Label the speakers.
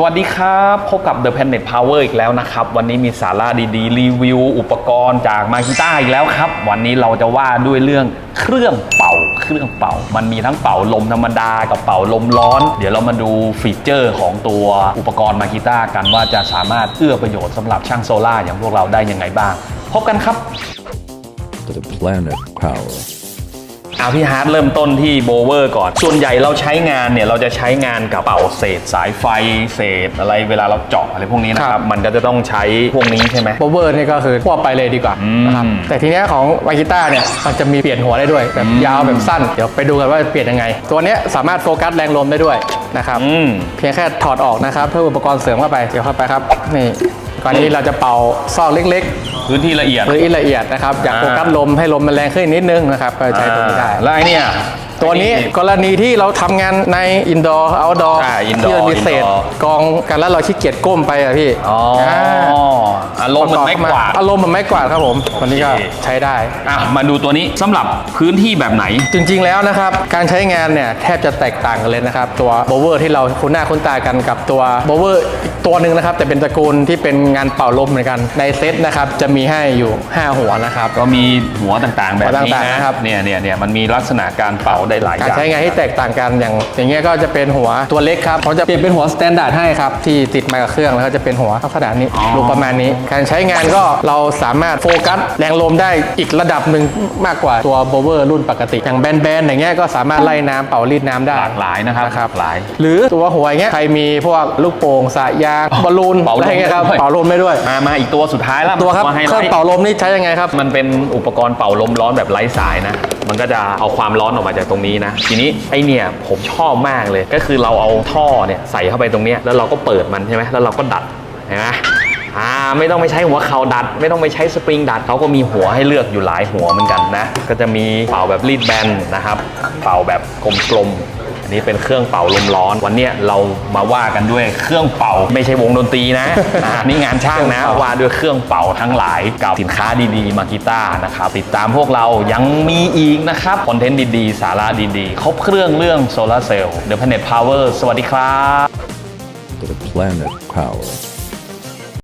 Speaker 1: สวัสดีครับ พบกับ The Planet Power อีกแล้วนะครับ วันนี้มีสาระดีๆ รีวิว อุปกรณ์จากมากิต้าอีกแล้วครับ วันนี้เราจะว่าด้วยเรื่องเครื่องเป่า เครื่องเป่า มันมีทั้งเป่าลมธรรมดากับเป่าลมร้อน เดี๋ยวเรามาดูฟีเจอร์ของตัวอุปกรณ์มากิต้ากันว่าจะสามารถเอื้อประโยชน์สำหรับช่างโซล่าอย่างพวกเราได้ยังไงบ้าง พบกันครับ
Speaker 2: The Planet Power.
Speaker 1: เอาพี่ฮาร์ดเริ่มต้นที่โบเวอร์ก่อน ส่วนใหญ่เราใช้งานเนี่ย เราจะใช้งานกับเป่าเศษสายไฟเศษอะไรเวลาเราเจาะอะไรพวกนี้นะค
Speaker 3: ครั
Speaker 1: รับ
Speaker 3: บ
Speaker 1: มันก็จะต้องใช้พวกนี้ใช่ไหม
Speaker 3: โบเวอร์นี่ก็คือทั่วไปเลยดีกว่า
Speaker 1: อืม
Speaker 3: นะครับแต่ทีเนี้ยของวากิต้าเนี่ยมันจะมีเปลี่ยนหัวได้ด้วยแบบ
Speaker 1: อืม
Speaker 3: ยาวแบบสั้น เดี๋ยวไปดูกันว่าเปลี่ยนยังไง ตัวเนี้ยสามารถโฟกัสแรงลมได้ด้วยนะครับ
Speaker 1: อืม
Speaker 3: เพียงแค่ถอดออกนะครับเพื่ออุปกรณ์เสริมเข้าไปเดี๋ยวเข้าไปครับนี่ก่ อนนี้เราจะเป่าซอกเล็ก
Speaker 1: พื้นที่ละเอียด
Speaker 3: ๆหรืออินละเอียดนะครับอยาก
Speaker 1: อ่า
Speaker 3: โฟกัสลมให้ลมมันแรงขึ้นนิดนึงนะครับก็ใช้ตัวนี้ได้
Speaker 1: อ่าแล้วไอ้เนี่ย
Speaker 3: ตัวนี้กรณีที่เราทำงานในอินดอร์เอาดอร์
Speaker 1: อ่า indoor
Speaker 3: ที่มันมีเศษ
Speaker 1: indoor
Speaker 3: กองกันแล้วเราขี้เกียจก้มไปอะพี่
Speaker 1: อ๋ออาอารมณ์เหมือนไม้กวาด
Speaker 3: อารมณ์เหมือนไม้กวาดครับผมวันนี้ก็
Speaker 1: โอเค
Speaker 3: ใช้ได้
Speaker 1: อะมาดูตัวนี้สำหรับพื้นที่แบบไหน
Speaker 3: จริงๆแล้วนะครับ การใช้งานเนี่ยแทบจะแตกต่างกันเลยนะครับ ตัวโบเวอร์ที่เราคุ้นหน้าคุ้นตากันกับตัวโบเวอร์อีกตัวหนึ่งนะครับ แต่เป็นตระกูลที่เป็นงานเป่าลมเหมือนกันในเซตนะครับ จะมีให้อยู่ 5 หัวนะครับ
Speaker 1: ก็มีหัวต่างๆ แบบนี้
Speaker 3: หัวต่างๆ
Speaker 1: นะ
Speaker 3: นะครับ
Speaker 1: เนี่ยเนี่ยเนี่ยมันมีลักษณะการเป่าได้หลายอ
Speaker 3: การ
Speaker 1: ย่าง
Speaker 3: ใช้งานที่แตกต่างกันอย่าง อย่างเงี้ยก็จะเป็นหัวตัวเล็กครับเขาจะเปลี่ยนเป็นหัวสแตนดาร์ดให้ครับที่ติดมากับเครื่องแล้วก็จะเป็นหัวลักษณะนี้รูปประมาณนี้ การใช้งานก็เราสามารถโฟกัสแรงลมได้อีกระดับหนึ่งมากกว่าตัวโบเวอร์รุ่นปกติ อย่างแบนๆอย่างเงี้ยก็สามารถไล่น้ำเป่ารีดน้ำได้
Speaker 1: หลากหลายนะครับ
Speaker 3: นะครับ
Speaker 1: หลาย
Speaker 3: หรือตัวหัวอย่างเงี้ยใครมีพวกลูกโป่งสายยางบอลลูน
Speaker 1: เป่าลม
Speaker 3: อะไรเงี้ยครับ
Speaker 1: ได้ด้วย
Speaker 3: เป่าลมได้ด้วย
Speaker 1: มามาอีกตัวสุดท้ายแล้ว
Speaker 3: ตัวครับ
Speaker 1: มาไฮ
Speaker 3: เค
Speaker 1: ไล
Speaker 3: รื่อง
Speaker 1: ท์
Speaker 3: เป่าลมนี่ใช้ยังไงครับ
Speaker 1: มันเป็นอุปกรณ์เป่าลมร้อนแบบไร้สายนะ มันก็จะเอาความร้อนออกมาจากตรงนี้นะ ทีนี้ไอเนี่ยผมชอบมากเลย ก็คือเราเอาท่อเนี่ยใส่เข้าไปตรงเนี้ยแล้วเราก็เปิดมันใช่ไหมแล้วเราก็ดัดเห็นไหมอ่าไม่ต้องไปใช้หัวเข่าดัด ไม่ต้องไปใช้สปริงดัดเขาก็มีหัวให้เลือกอยู่หลายหัวเหมือนกันนะ ก็จะมีเป่าแบบรีดแบนนะครับ เป่าแบบกลมๆ อันนี้เป็นเครื่องเป่าลมร้อน วันเนี้ยเรามาว่ากันด้วยเครื่องเป่าไม่ใช่วงดนตรีนะอ่านี่งานช่างนะ
Speaker 3: เครื่องเป่า
Speaker 1: ว่าด้วยเครื่องเป่าทั้งหลายกับสินค้าดีๆมากีต้านะครับติดตามพวกเรายังมีอีกนะครับคอนเทนต์ดีๆ สาระดีๆ ครบเครื่องเรื่องโซลาร์เซลล์ The Planet Power สวัสดีครับ
Speaker 2: The Planet Power.